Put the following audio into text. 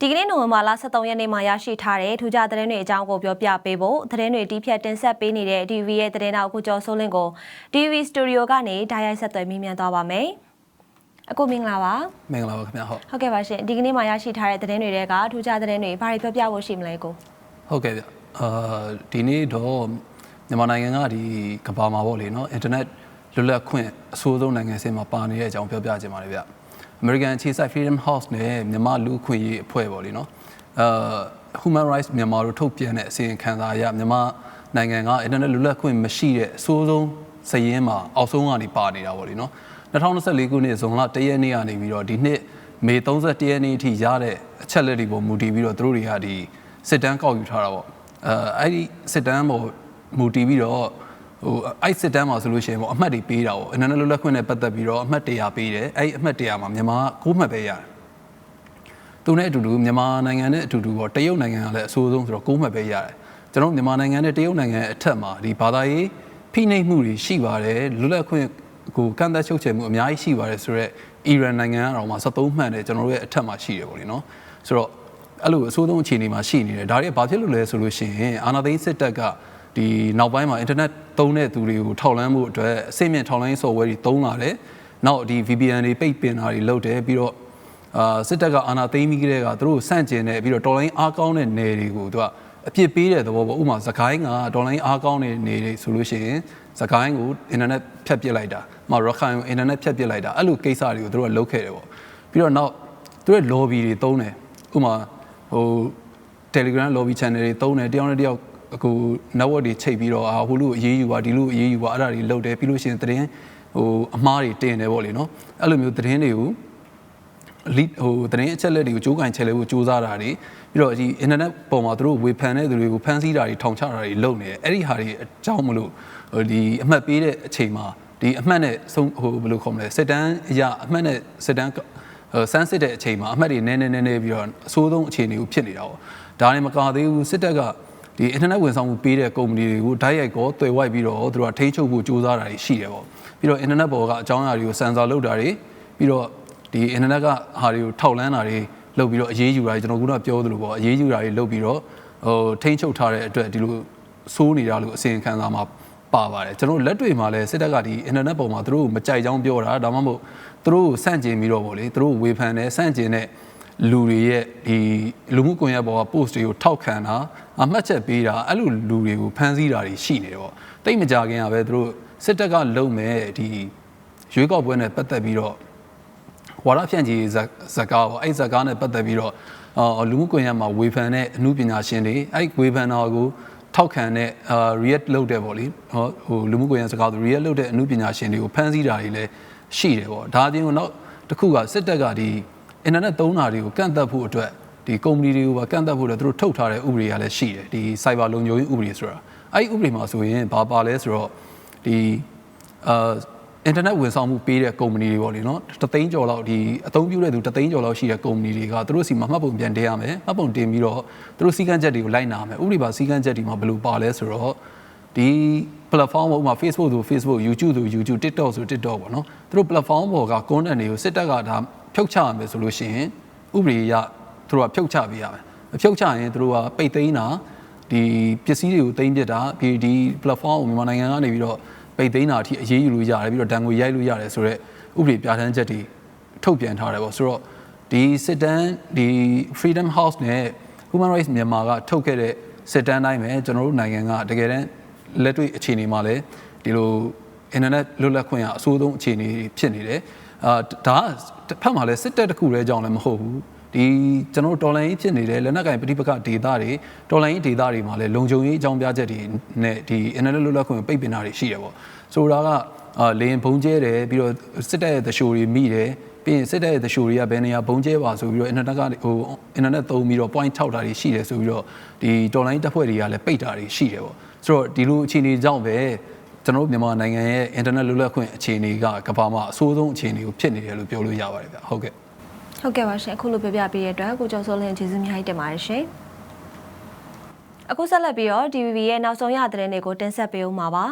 ဒီကနေ့နိုဝင်ဘာလ23ရက်နေ့မှာရရှိထားတဲ့ထူးခြားသတင်းတွေအကြောင်းကိုပြောပြပေးဖို့သတင်းတွေတီးဖြတ်တင်ဆက်ပေးနေတဲ့ DV ရဲ့သတင်းတော်အခုကျော်စိုးလင်းကို DV Studio ကနေဓာတ်ရိုက်ဆက်သွယ်မိမြန်သွားပါမယ်။အခုမင်္ဂလာပါမင်္ဂလာပါခင်ဗျာဟုတ်။ဟုတ်ကဲ့ပါရှင်ဒီကနေ့မှာရရှိထားတဲ့သတင်းတွေကထူးခြားသတင်းတွေဘာတွေပြောပြဖို့ရှိမလဲကိုဟုတ်ကဲ့ဗျအာဒီနေ့တော့မြန်မာနိုင်ငံကဒီကမ္ဘာမှာပေါ့လေနော်အင်တာနက်လွတ်လပ်ခွင့်အဆိုးဆုံးနိုင်ငံစင်မှာပါနေတဲ့အကြောင်းပြောပြချင်ပါတယ်ဗျ American ခြေဆိုင် Freedom House နဲ့မြန်မာလူ့အခွင့်အရေးအဖွဲ့ပေါ့လေနော်အာ Human Rights မြန်မာတို့ထုတ်ပြန်တဲ့အစီရင်ခံစာအရမြန်မာနိုင်ငံကအင်တာနက်လွတ်လပ်ခွင့်မရှိတဲ့အဆိုးဆုံးစည်ရင်းမှာအောက်ဆုံးကနေပါနေတာပေါ့လေနော်2024ခုနှစ်ဇွန်လ1ရက်နေ့ကနေပြီးတော့ဒီနှစ်မေ31ရက်နေ့အထိရတဲ့အချက်လက်တွေပေါ်မူတည်ပြီးတော့သူတို့တွေကဒီစစ်တမ်းကောက်ယူထားတာပေါ့အဲအဲ့ဒီစစ်တမ်းပေါ်မူတည်ပြီးတော့ ဟိုအဲ့စစ်တမ်းမှာဆိုလို့ရှိရင်ပေါ့အမှတ်တွေပေးတာပေါ့အင်တာနက်လွတ်လပ်ခွင့်နဲ့ပတ်သက်ပြီးတော့အမှတ်100ပေးတယ်အဲ့ဒီအမှတ်100မှာမြန်မာက9မှတ်ပဲရတယ်သူနဲ့အတူတူမြန်မာနိုင်ငံနဲ့အတူတူပေါ့တရုတ်နိုင်ငံကလည်းအဆိုးဆုံးဆိုတော့9မှတ်ပဲရတယ်ကျွန်တော်မြန်မာနိုင်ငံနဲ့တရုတ်နိုင်ငံအထက်မှာဒီဘာသာရေးဖိနှိပ်မှုတွေရှိပါတယ်လွတ်လပ်ခွင့်ကိုကန့်သက်ချုပ်ချယ်မှုအများကြီးရှိပါတယ်ဆိုတော့အီရန်နိုင်ငံကတော့မှ73မှတ်နဲ့ကျွန်တော်တို့ရဲ့အထက်မှာရှိတယ်ပေါ့လေနော်ဆိုတော့အဲ့လိုအဆိုးဆုံးအခြေအနေမှာရှိနေတယ်ဒါတွေဘာဖြစ်လို့လဲဆိုလို့ရှိရင်အာဏာသိမ်းစစ်တပ်ကဒီနောက်ပိုင်းမှာအင်တာနက် သုံးတဲ့သူတွေကိုထောက်လှမ်းမှုအတွက်အစိမ့်မြင့်ထောက်လှမ်းရေး software တွေသုံးလာတယ်နောက်ဒီ VPN တွေပိတ်ပင်တာတွေလုပ်တယ်ပြီးတော့အာစစ်တပ်ကအာဏာသိမ်းပြီးကြတဲ့ကသူတို့စန့်ကျင်တဲ့ပြီးတော့တော်လိုင်းအားကောင်းတဲ့နယ်တွေကိုသူကအပြစ်ပေးတဲ့သဘောပေါ့ဥပမာသခိုင်းကတော်လိုင်းအားကောင်းတဲ့နယ်တွေဆိုလို့ရှိရင်သခိုင်းကိုအင်တာနက်ဖြတ်ပစ်လိုက်တာ။မရခိုင်ကိုအင်တာနက်ဖြတ်ပစ်လိုက်တာအဲ့လိုကိစ္စတွေကိုသူတို့ကလုပ်ခဲ့တယ်ပေါ့။ပြီးတော့နောက်သူတို့ lobby တွေတုံးတယ်။ဥပမာဟို Telegram lobby channel တွေတုံးတယ်တယောက်နဲ့တယောက် အခု network တွေချိန်ပြီးတော့အာဟိုလူအရေးယူပါဒီလူအရေးယူပါအဲ့ဒါတွေလုပ်တယ်ပြီးလို့ရှိရင်သတင်းဟိုအမားတွေတင်တယ်ပေါ့လေနော်။အဲ့လိုမျိုးသတင်းတွေကို lead ဟိုသတင်းအချက်လက်တွေကိုကြိုးကင်ချက်လဲဖို့စူးစမ်းတာတွေပြီးတော့ဒီ internet ပေါ်မှာသူတို့ဝေဖန်တဲ့သူတွေကိုဖန်ဆီးတာတွေထောင်ချတာတွေလုပ်နေတယ်အဲ့ဒီဟာတွေအကြောင်းမလို့ဟိုဒီအမှတ်ပေးတဲ့အချိန်မှာဒီအမှတ်နဲ့ဆုံးဟိုဘယ်လိုခေါ်မလဲစစ်တမ်းအရာအမှတ်နဲ့စစ်တမ်းဟိုစမ်းစစ်တဲ့အချိန်မှာအမှတ်တွေနည်းနည်းနည်းနည်းပြီးတော့အဆိုးဆုံးအခြေအနေကိုဖြစ်နေတာပေါ့ဒါနဲ့မကသေးဘူးစစ်တပ်က ဒီ internet ဝန်ဆောင်မှုပေးတဲ့ကုမ္ပဏီတွေကိုဓာတ်ရိုက်ကောတွေ့ဝိုက်ပြီးတော့သူတို့ကထိန်းချုပ်ဖို့စူးစမ်းတာတွေရှိတယ်ပေါ့ပြီးတော့ internet ပေါ်ကအကြောင်းအရာတွေကိုစန်ဆာလုပ်တာတွေပြီးတော့ဒီ internet ကဟာတွေကိုထောက်လန်းတာတွေလုပ်ပြီးတော့အရေးယူတာတွေကျွန်တော်ကတော့ပြောသလိုပေါ့အရေးယူတာတွေလုပ်ပြီးတော့ဟိုထိန်းချုပ်ထားတဲ့အတွက်ဒီလိုစိုးနေတာလို့အစီရင်ခံစာမှာပါပါတယ်ကျွန်တော်လက်တွေ့မှာလည်းစစ်တပ်ကဒီ internet ပေါ်မှာသူတို့ကိုမကြိုက်ကြောင်းပြောတာဒါမှမဟုတ်သူတို့ကိုစန့်ကျင်ပြီးတော့ပေါ့လေသူတို့ဝေဖန်တယ်စန့်ကျင်တဲ့ လူတွေရဲ့ဒီလူမှုကွန်ရက်ပေါ်က post တွေကိုထောက်ခံတာအမှတ်ချက်ပေးတာအဲ့လိုလူတွေကိုဖမ်းဆီးတာတွေရှိနေတယ်ပေါ့တိတ်မကြခင်ကပဲသူတို့စစ်တပ်ကလုံမဲ့ဒီရွေးကောက်ပွဲနဲ့ပတ်သက်ပြီးတော့ဝါရဖြန့်ကြီးဇကာပေါ့အဲ့ဇကာနဲ့ပတ်သက်ပြီးတော့အော်လူမှုကွန်ရက်မှာဝေဖန်တဲ့အမှုပညာရှင်တွေအဲ့ဝေဖန်တာကိုထောက်ခံတဲ့အာ react လုပ်တဲ့ပေါ့လေဟောဟိုလူမှုကွန်ရက်စကားဆို react လုပ်တဲ့အမှုပညာရှင်တွေကိုဖမ်းဆီးတာတွေလည်းရှိတယ်ပေါ့ဒါအပြင်ကတော့တစ်ခုကစစ်တပ်ကဒီ internet သုံးတာတွေကိုကန့်သက်ဖို့အတွက်ဒီကုမ္ပဏီတွေကိုပါကန့်သက်ဖို့အတွက်သူတို့ထုတ်ထားတဲ့ဥပဒေကလည်းရှိတယ်ဒီ cyber လုံခြုံရေးဥပဒေဆိုတာအဲ့ဒီဥပဒေမှာဆိုရင်ဘာပါလဲဆိုတော့ဒီအာအင်တာနက်ဝန်ဆောင်မှုပေးတဲ့ကုမ္ပဏီတွေပေါ့လေနော်တသိန်းကျော်လောက်ဒီအသုံးပြုတဲ့သူတသိန်းကျော်လောက်ရှိတဲ့ကုမ္ပဏီတွေကသူတို့စီမှာမှတ်ပုံပြန်တင်ရမယ်မှတ်ပုံတင်ပြီးတော့သူတို့စီကံချက်တွေကိုလိုက်နာမယ်ဥပဒေပါစီကံချက်တွေမှာဘယ်လိုပါလဲဆိုတော့ဒီ platform ပေါ်မှာ Facebook ဆို Facebook YouTube ဆို YouTube TikTok ဆို TikTok ပေါ့နော်သူတို့ platform ပေါ်က content တွေကိုစစ်တပ်ကဒါ ဖြုတ်ချရမယ်ဆိုလို့ရှိရင်ဥပဒေအရသူတို့ကဖြုတ်ချပေးရမယ်မဖြုတ်ချရင်သူတို့ကပိတ်သိမ်းတာဒီပစ္စည်းတွေကိုသိမ်းပစ်တာဒီဒီ platform ကိုမြန်မာနိုင်ငံကနေပြီးတော့ပိတ်သိမ်းတာအထိအရေးယူလို့ရတယ်ပြီးတော့ဒဏ်ငွေရိုက်လို့ရတယ်ဆိုတော့ဥပဒေပြဋ္ဌာန်းချက်တွေထုတ်ပြန်ထားတယ်ပေါ့ဆိုတော့ဒီစစ်တမ်းဒီ Freedom House နဲ့ Human Rights မြန်မာကထုတ်ခဲ့တဲ့စစ်တမ်းတိုင်းပဲကျွန်တော်တို့နိုင်ငံကတကယ်တမ်းလက်တွေ့အခြေအနေမှာလည်းဒီလို internet လွတ်လပ်ခွင့်အဆိုးဆုံးအခြေအနေဖြစ်နေတယ် အာဒါတစ်ဖက်မှာလည်းစစ်တပ်တစ်ခုတည်းကြောင့်လည်းမဟုတ်ဘူးဒီကျွန်တော်တော်လိုင်းရေးဖြစ်နေတဲ့လက်နက်ကင်ပဋိပက္ခဒေသတွေတော်လိုင်းရေးဒေသတွေမှာလည်းလုံခြုံရေးအကြောင်းပြချက်တွေနဲ့ဒီ internet လွတ်လပ်ခွင့်ပိတ်ပင်တာတွေရှိတယ်ပေါ့ဆိုတော့ကအာလေရင်ဘုံကျဲတယ်ပြီးတော့စစ်တပ်ရဲ့သရှိုးတွေမိတယ်ပြီးရင်စစ်တပ်ရဲ့သရှိုးတွေကဘယ်နေရာဘုံကျဲပါဆိုပြီးတော့ internet ကဟို internet သုံးပြီးတော့ point 6တာတွေရှိတယ်ဆိုပြီးတော့ဒီတော်လိုင်းတပ်ဖွဲ့တွေကလည်းပိတ်တာတွေရှိတယ်ပေါ့ဆိုတော့ဒီလိုအခြေအနေကြောင့်ပဲ ကျွန်တော်တို့မြန်မာနိုင်ငံရဲ့ internet လွတ်လပ်ခွင့်အခြေအနေကကမ္ဘာမှာအဆိုးဆုံးအခြေအနေကိုဖြစ်နေတယ်လို့ပြောလို့ရပါတယ်ဗျဟုတ်ကဲ့ဟုတ်ကဲ့ပါရှင်အခုလိုပြောပြပေးတဲ့အတွက်ကိုကျော်စိုးလင်းကျေးဇူးများတင်ပါတယ်ရှင်အခုဆက်လက်ပြီးတော့ DVB ရဲ့နောက်ဆုံးရသတင်းတွေကိုတင်ဆက်ပေးဦးမှာပါ